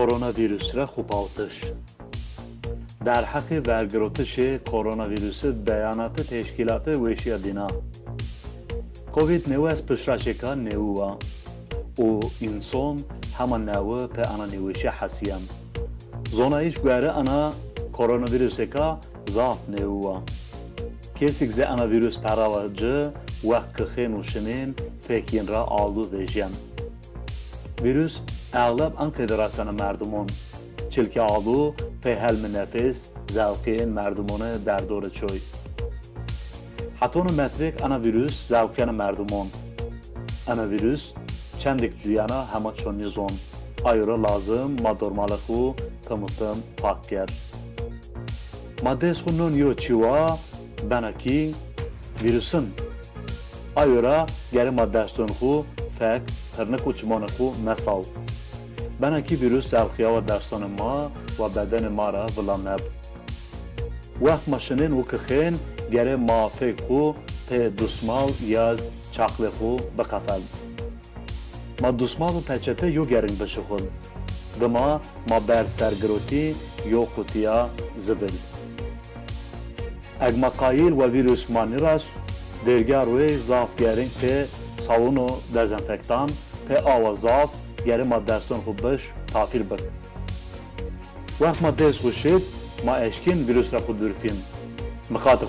կորոնավիրուսրա խոփալտշ Dar hakî vergirotişê koronavîrusê beyanatı teşkilatı weşiya dîna. COVID-19 pişraşeka newî wa û înson hema newî pe ana nêweşiya hesiyan. Zonayîş guhere ana koronavîruseka zaf newî wa. Kesek ze ana vîrus peravacı weh kixên û şinên fêkên re alû vêjiyan. Vîrus را آلو ویژیم ویروس اغلب ان فدراسیون مردمون چلکه آلو په حلم نفس زوقین مردمونه در دور چوی حتون متریک انا ویروس زوقین مردمون انا ویروس چندک جویانا همه چونی زون ayıra lazım madormalı xu tımıtım pakker. Madde xunun yo çiva benaki virüsün. Ayıra geri maddestun xu fek tırnak uçmanı xu mesal. Benaki virüs zelxiya ve destanı ma ve bedeni ma ra vilaneb. Wek maşinin u kixin geri mafek xu te dusmal yaz çaklı xu bikefel. ما دوسمان و پچته یو گرنگ بشخون دما ما بر سرگروتی یو قوتیا زبل اگ ما قایل و ویروس مانی راس درگر وی زاف گرنگ په سالونو دزنفکتان te awazaf gere ma destên xwe biş tafîr bikin. Wext ma dest xwe şêd, ma eşkên vîrusa xwe dûr kîn, miqatê